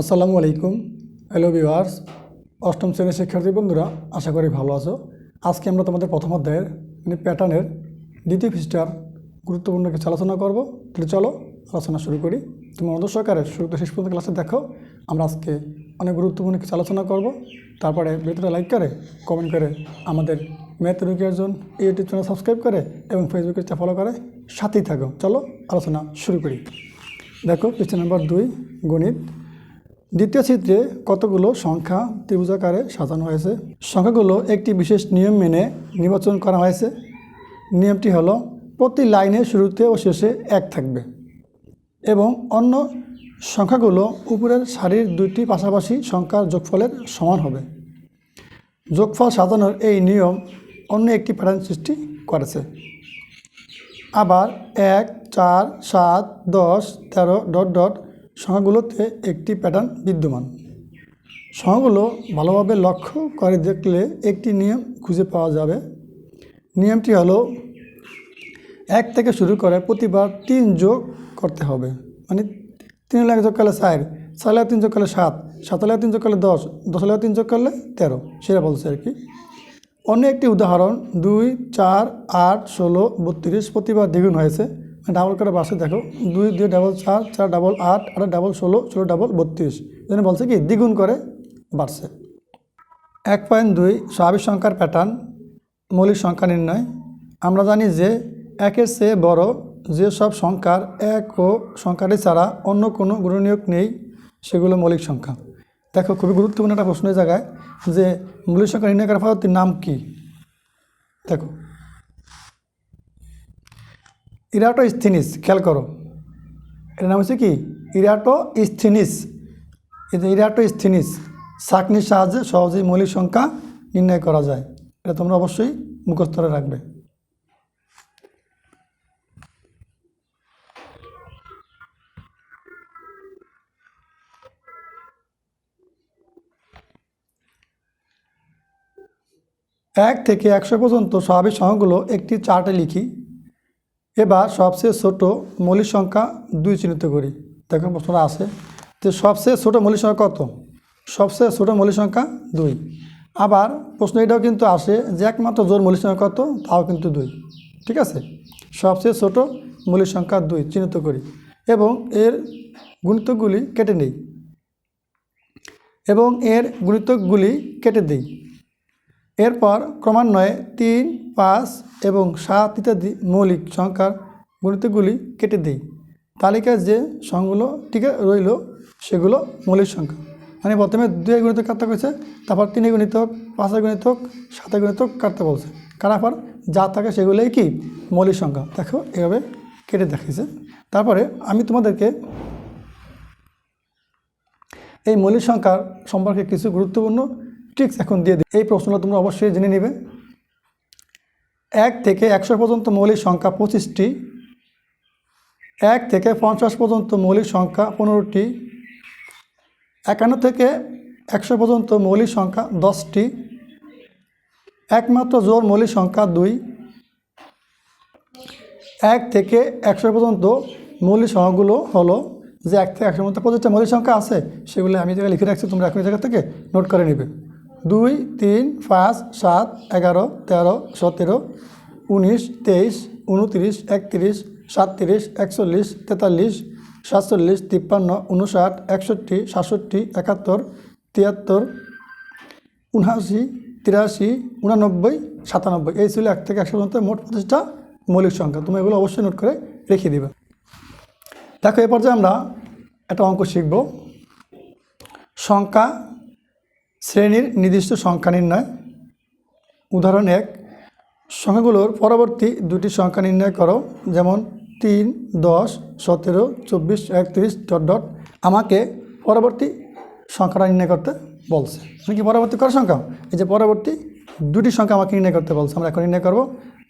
আসসালামু আলাইকুম। Hello viewers অষ্টম শ্রেণির শিক্ষার্থী বন্ধুরা, আশা করি ভালো আছো। আজকে আমরা তোমাদের প্রথম অধ্যায়ের মানে প্যাটার্নের দ্বিতীয় পৃষ্ঠার গুরুত্বপূর্ণ কিছু আলোচনা করব। তাহলে চলো, আলোচনা শুরু করি। তুমি মনোযোগ সহকারে শুরু থেকে শেষ পর্যন্ত ক্লাসে দেখো, আমরা আজকে অনেক গুরুত্বপূর্ণ কিছু আলোচনা করব। তারপরে ভিডিওটা লাইক করে কমেন্ট করে আমাদের ম্যাথ একজন এই ইউটিউব চ্যানেল সাবস্ক্রাইব করে এবং ফেসবুকে ফলো করে, সাথেই থাকো। চলো, আলোচনা শুরু করি। দেখো, পৃষ্ঠা নাম্বার দুই, গণিত। দ্বিতীয় চিত্রে কতগুলো সংখ্যা ত্রিভুজাকারে সাজানো হয়েছে? সংখ্যাগুলো একটি বিশেষ নিয়ম মেনে নির্বাচন করা হয়েছে। নিয়মটি হলো, প্রতি লাইনের শুরুতে ও শেষে এক থাকবে এবং অন্য সংখ্যাগুলো উপরের সারির দুইটি পাশাপাশি সংখ্যার যোগফলের সমান হবে। যোগফল সাজানোর এই নিয়ম অন্য একটি প্যাটার্ন সৃষ্টি করেছে। আবার এক, চার, সাত, দশ, তেরো, ডট ডট সংখ্যাগুলোতে একটি প্যাটার্ন বিদ্যমান। সংখ্যাগুলো ভালোভাবে লক্ষ্য করে দেখলে একটি নিয়ম খুঁজে পাওয়া যাবে। নিয়মটি হলো, এক থেকে শুরু করে প্রতিবার তিন যোগ করতে হবে। মানে তিন লাখ যোগ করলে চার চার লাখ তিন যোগ করলে সাত সাত লাখ তিন যোগ করলে দশ দশ লাখ তিন যোগ করলে তেরো, সেটা বলছে আর কি। অন্য একটি উদাহরণ, দুই, চার, আট, ষোলো, বত্রিশ প্রতিবার দ্বিগুণ হয়েছে। ডাবল করে বাসে দেখো। দুই দুই ডাবল চার চার ডাবল আট আট ডাবল ষোলো ষোলো ডাবল বত্রিশ। যেন বলছে কি, দ্বিগুণ করে বাড়ছে। এক পয়েন্ট দুই, স্বাভাবিক সংখ্যার প্যাটার্ন মৌলিক সংখ্যা নির্ণয়। আমরা জানি যে একের চেয়ে বড় যেসব সংখ্যার এক ও সংখ্যাটি ছাড়া অন্য কোনো গুণনীয়ক নেই, সেগুলো মৌলিক সংখ্যা। দেখো, খুবই গুরুত্বপূর্ণ একটা প্রশ্নের জায়গায় যে মৌলিক সংখ্যা নির্ণয় করার পদ্ধতির নাম কি? দেখো। ইরাটো স্থিনিস খেয়াল করো। এর নাম হচ্ছে কি? ইরাটো স্থিনিস এই যে ইরাটো স্থিনিস সাকনির সাহায্যে সহজেই মৌলিক সংখ্যা নির্ণয় করা যায়। এটা তোমরা অবশ্যই মুখস্থ করে রাখবে। এক থেকে একশো পর্যন্ত স্বাভাবিক সংখ্যাগুলো একটি চার্টে লিখি। এবার সবচেয়ে ছোট মৌলিক সংখ্যা দুই চিহ্নিত করি। দেখো প্রশ্নটা আছে। যে সবচেয়ে ছোট মৌলিক সংখ্যা কত? সবচেয়ে ছোট মৌলিক সংখ্যা দুই। আবার প্রশ্ন এটাও কিন্তু আসে যে একমাত্র জোর মৌলিক সংখ্যা কত? তাও কিন্তু দুই। ঠিক আছে? সবচেয়ে ছোট মৌলিক সংখ্যা দুই, চিহ্নিত করি। এবং এর গুণিতকগুলি কেটে নেই। এবং এর গুণিতকগুলি কেটে দিই। এরপর ক্রমান্বয়ে তিন, পাঁচ এবং সাত ইত্যাদি মৌলিক সংখ্যার গণিতগুলি কেটে দিই। তালিকায় যে সংগুলো টিকে রইল, সেগুলো মৌলিক সংখ্যা। মানে প্রথমে দুই গণিতক কাটতে করেছে তারপর তিনে গণিতক, পাঁচের গণিতক, সাতের গণিতক কাটতে বলছে। কাটার পর যা থাকে সেগুলোই কি? মৌলিক সংখ্যা। দেখো, এভাবে কেটে দেখিয়েছে তারপরে আমি তোমাদেরকে এই মৌলিক সংখ্যার সম্পর্কে কিছু গুরুত্বপূর্ণ ট্রিক্স এখন দিয়ে দিই। এই প্রশ্নটা তোমরা অবশ্যই জেনে নেবে। এক থেকে একশো পর্যন্ত মৌলিক সংখ্যা পঁচিশটি। এক থেকে পঞ্চাশ পর্যন্ত মৌলিক সংখ্যা পনেরোটি। একান্ন থেকে একশো পর্যন্ত মৌলিক সংখ্যা দশটি। একমাত্র জোর মৌলিক সংখ্যা দুই। এক থেকে একশো পর্যন্ত মৌলিক সংখ্যাগুলো হলো যে এক থেকে একশোর মধ্যে পঁচিশটা মৌলিক সংখ্যা আছে, সেগুলো আমি জায়গায় লিখে রাখছি তোমরা এখন জায়গা থেকে নোট করে নেবে। দুই, তিন, পাঁচ, সাত, এগারো, তেরো, সতেরো, উনিশ, তেইশ, উনত্রিশ, একত্রিশ, সাতত্রিশ, একচল্লিশ, তেতাল্লিশ, সাতচল্লিশ, তিপ্পান্ন উনষাট একষট্টি, সাতষট্টি, একাত্তর, তিয়াত্তর, উনআশি, তিরাশি, উনানব্বই, সাতানব্বই। এই ছিল এক থেকে একশো পর্যন্ত মোট পঁচিশটা মৌলিক সংখ্যা। তুমি এগুলো অবশ্যই নোট করে রেখে দিবে। দেখো, এ পর্যায়ে আমরা একটা অঙ্ক শিখব। সংখ্যা শ্রেণির নির্দিষ্ট সংখ্যা নির্ণয়। উদাহরণ এক, সংখ্যাগুলোর পরবর্তী দুটি সংখ্যা নির্ণয় করো, যেমন তিন, দশ, সতেরো, চব্বিশ, একত্রিশ, ডট ডট। আমাকে পরবর্তী সংখ্যাটা নির্ণয় করতে বলছে। কি পরবর্তী কর সংখ্যা? এই যে পরবর্তী দুটি সংখ্যা আমাকে নির্ণয় করতে বলছে। আমরা এখন নির্ণয় করব।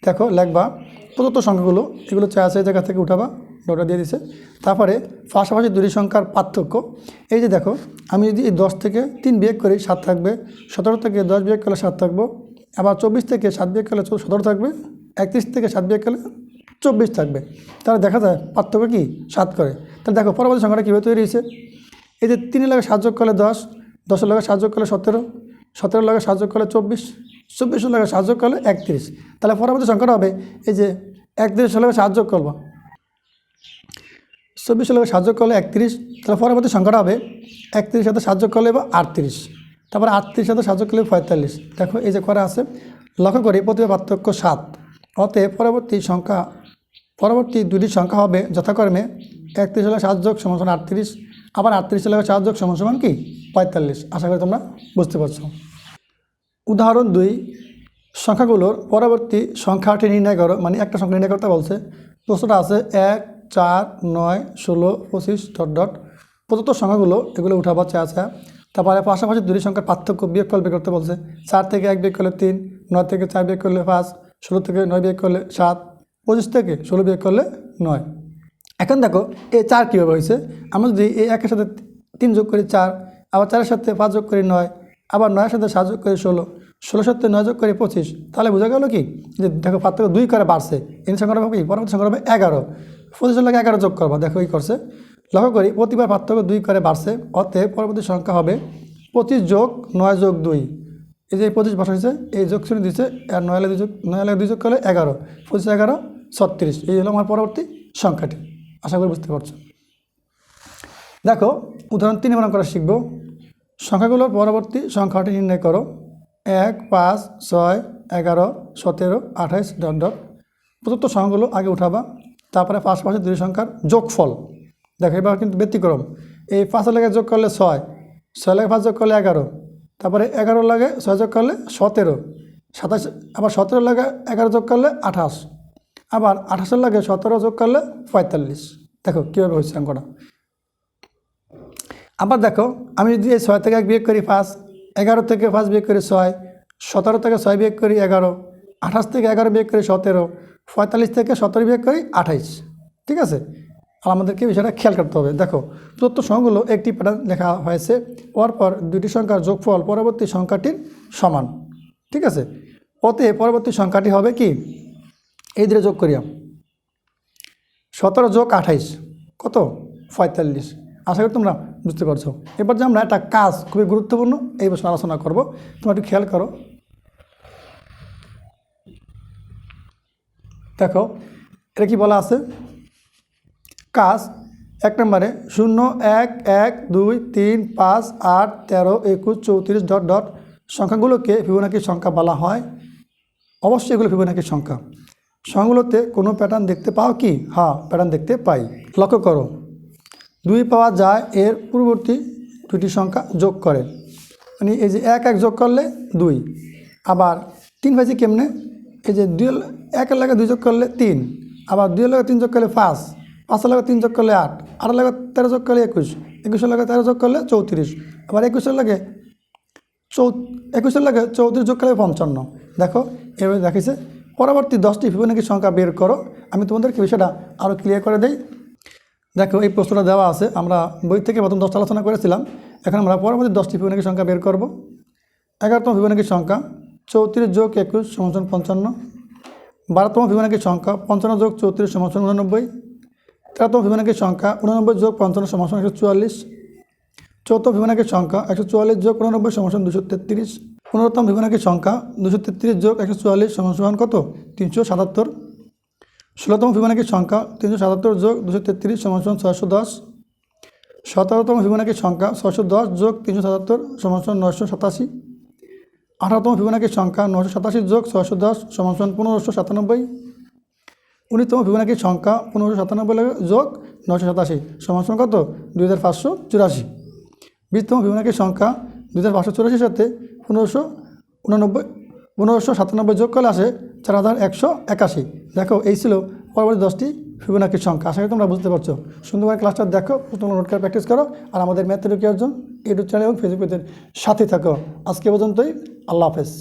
দেখো, লেখবা প্রদত্ত সংখ্যাগুলো, এগুলো চা আছে জায়গা থেকে উঠাবা। ডটা দিয়ে দিছে। তারপরে পাশাপাশি দুটি সংখ্যার পার্থক্য। এই যে দেখো, আমি যদি এই দশ থেকে তিন বিয়োগ করি, সাত থাকবে। সতেরো থেকে দশ বিয়োগ করলে সাত থাকব। আবার চব্বিশ থেকে সাত বিয়োগ করলে সতেরো থাকবে। একত্রিশ থেকে সাত বিয়োগ করলে চব্বিশ থাকবে। তাহলে দেখা যায় পার্থক্য কি? সাত করে। তাহলে দেখো, পরবর্তী সংখ্যাটা কীভাবে তৈরি হয়েছে? এই যে তিনের লগে সাহায্য করলে দশ, দশের লগে সাহায্য করলে সতেরো সতেরো লগে সাহায্য করলে চব্বিশ, চব্বিশের লগে সাহায্য করলে একত্রিশ। তাহলে পরবর্তী সংখ্যাটা হবে এই যে একত্রিশ লগে সাহায্য করব। চব্বিশের লগে সাহায্য করলে একত্রিশ, তাহলে পরবর্তী সংখ্যাটা হবে একত্রিশের সাথে সাহায্য করলে বা আটত্রিশ। তারপরে আটত্রিশ সাথে সাহায্য করলে পঁয়তাল্লিশ। দেখো এই যে করা আছে, লক্ষ্য করি প্রতিভা পার্থক্য সাত। অতএব পরবর্তী সংখ্যা, পরবর্তী দুটি সংখ্যা হবে যথাক্রমে একত্রিশ সাত যোগ সমান সমান আটত্রিশ, আবার আটত্রিশ হলে সাত যোগ সমান সমান কি? পঁয়তাল্লিশ। আশা করি তোমরা বুঝতে পারছ। উদাহরণ দুই, সংখ্যাগুলোর পরবর্তী সংখ্যাটি নির্ণয় করো। মানে একটা সংখ্যা নির্ণয় করতে বলছে, প্রশ্নটা আছে এক চার, নয়, ষোলো, পঁচিশ, ডট ডট। প্রদত্ত সংখ্যাগুলো এগুলো উঠাবো চা চা। তারপরে পাশাপাশি দুটি সংখ্যার পার্থক্য বিয়োগ করলে বের করতে বলছে। চার থেকে এক বিয়োগ করলে তিন, নয় থেকে চার বিয়োগ করলে পাঁচ, ষোলো থেকে নয় বিয়োগ করলে সাত, পঁচিশ থেকে ষোলো বিয়োগ করলে নয়। এখন দেখো, এই চার কীভাবে হয়েছে? আমরা যদি এই একের সাথে তিন যোগ করি চার, আবার চারের সাথে পাঁচ যোগ করি নয়, আবার নয়ের সাথে সাত যোগ করি ষোলো, ষোলোর সাথে নয় যোগ করি পঁচিশ, তাহলে বোঝা গেল কি? যে দেখো পার্থক্য দুই করে বাড়ছে এই সংখ্যাটা হবে কি? পরবর্তী সংখ্যা হবে এগারো। পঁচিশের লাগে এগারো যোগ করব, দেখো এই করছে। লক্ষ্য করি, প্রতিবার পার্থক্য দুই করে বাড়ছে, অতএব পরবর্তী সংখ্যা হবে পঁচিশ যোগ নয় যোগ দুই। এই যে পঁচিশ বসা হয়েছে, এই যোগ শ্রেণি দিচ্ছে আর নয় দুই যোগ, নয় দুই যোগ করলে এগারো। পঁচিশ এগারো, ছত্রিশ, এই হলো আমার পরবর্তী সংখ্যাটি। আশা করি বুঝতে পারছ। দেখো, উদাহরণ তিন আমরা করা শিখব। সংখ্যাগুলোর পরবর্তী সংখ্যাটি নির্ণয় করো। এক, পাঁচ, ছয়, এগারো, সতেরো, আঠাইশ ডট প্রদত্ত সংখ্যাগুলো আগে উঠাবা। তারপরে পাশাপাশি দুই সংখ্যার যোগফল। দেখো, এবার কিন্তু ব্যতিক্রম। এই পাঁচের লাগে যোগ করলে ছয় ছয় লাগে পাঁচ যোগ করলে এগারো, তারপরে এগারো লাগে ছয় যোগ করলে সতেরো, সাতাশ, আবার সতেরো লাগে এগারো যোগ করলে আঠাশ, আবার আঠাশের লাগে সতেরো যোগ করলে পঁয়তাল্লিশ। দেখো, কীভাবে হচ্ছে অঙ্কটা। আবার দেখো, আমি যদি এই ছয় থেকে এক বিয়োগ করি পাঁচ, এগারো থেকে পাঁচ বিয়োগ করি ছয়, সতেরো থেকে ছয় বিয়োগ করি এগারো, আঠাশ থেকে এগারো বিয়োগ করি সতেরো পঁয়তাল্লিশ থেকে সতেরো বিয়োগ করি আঠাইশ। ঠিক আছে? আর আমাদেরকে বিষয়টা খেয়াল করতে হবে। দেখো প্রদত্ত সংখ্যাগুলো একটি প্যাটার্ন লেখা হয়েছে। পরপর দুটি সংখ্যার যোগফল পরবর্তী সংখ্যাটির সমান। ঠিক আছে? অতএব পরবর্তী সংখ্যাটি হবে কি? এই দিকে যোগ করিয়া। সতেরো যোগ আঠাইশ। কত? পঁয়তাল্লিশ। আশা করি তোমরা বুঝতে পারছ। এবার যে আমরা একটা কাজ খুবই গুরুত্বপূর্ণ, এই বিষয়ে আলোচনা করব। তোমরা একটু খেয়াল করো। দেখো, এটা কি বলা আছে? কাজ, এক নম্বরে, শূন্য, এক এক, দুই, তিন, পাঁচ, আট, তেরো, একুশ, চৌত্রিশ, ডট ডট। সংখ্যাগুলোকে ফিবোনাকির সংখ্যা বলা হয়। অবশ্যই এগুলো ফিবোনাকির সংখ্যা। সংখ্যাগুলোতে কোনো প্যাটার্ন দেখতে পাও কি? হ্যাঁ প্যাটার্ন দেখতে পাই। লক্ষ্য করো। দুই পাওয়া যায়, এর পূর্ববর্তী দুটি সংখ্যা যোগ করে। মানে এই যে এক এক যোগ করলে দুই। আবার তিন পাইছি কেমনে? এই যে দুই একের লাগে দুই যোগ করলে তিন, আবার দুইয়ের লাগে তিন যোগ করলে পাঁচ পাঁচের লাগে তিন যোগ করলে আট আটের লাগে তেরো যোগ করলে একুশ একুশের লাগে তেরো যোগ করলে চৌত্রিশ, আবার একুশের লাগে চৌ একুশের লাগে চৌত্রিশ যোগ করলে পঞ্চান্ন। দেখো, এভাবে দেখিছে পরবর্তী দশটি ফিবোনাকি সংখ্যা বের করো। আমি তোমাদেরকে বিষয়টা আরও ক্লিয়ার করে দিই। দেখো, এই প্রশ্নটা দেওয়া আছে। আমরা বই থেকে প্রথম দশটা আলোচনা করেছিলাম। এখন আমরা পরবর্তী দশটি ফিবোনাকি সংখ্যা বের করব। এগারোতম ফিবোনাকি সংখ্যা। চৌত্রিশ যোগ একুশ সমান পঞ্চান্ন। বারোতম ফিবোনাকি সংখ্যা পঞ্চান্ন যোগ চৌত্রিশ সমান উননব্বই। তেরোতম ফিবোনাকি সংখ্যা উননব্বই যোগ পঞ্চান্ন সমান একশো চুয়াল্লিশ। চৌথ ফিবোনাকির সংখ্যা একশো চুয়াল্লিশ যোগ উননব্বই সমান দুশো তেত্রিশ। পনেরোতম ফিবোনাকির সংখ্যা দুশো তেত্রিশ যোগ একশো চুয়াল্লিশ সমান কত? তিনশো সাতাত্তর। ষোলোতম ফিবোনাকির সংখ্যা তিনশো সাতাত্তর যোগ দুশো তেত্রিশ সমান ছয়শো দশ। সতেরোতম ফিবোনাকির সংখ্যা ছয়শো দশ যোগ তিনশো সাতাত্তর সমান সমান নয়শো সাতাশি। আঠারোতম ফিবোনাকির সংখ্যা নশো সাতাশি যোগ ছয়শো দশ সমান পনেরোশো সাতানব্বই। উনিশতম ফিবোনাকির সংখ্যা পনেরোশো সাতানব্বই যোগ নশো সাতাশি সমান কত? দুই হাজার পাঁচশো চুরাশি। বিশতম ফিবোনাকির সংখ্যা দুই হাজার পাঁচশো চুরাশির সাথে পনেরোশো উনানব্বই, পনেরোশো সাতানব্বই যোগ করলে আসে চার হাজার একশো একাশি। দেখো এই ছিল পরবর্তী দশটি ফিবোনাকির সংখ্যা আশা করি তোমরা বুঝতে পারছ। সুন্দরভাবে ক্লাসটা দেখো তোমরা নোট করে প্র্যাকটিস করো, আর আমাদের ম্যাথেরুকি অর্জন ইউটিউব চ্যানেল এবং ফেসবুক পেজের সাথে থাকো। আজকে পর্যন্তই, আল্লাহ হাফেজ।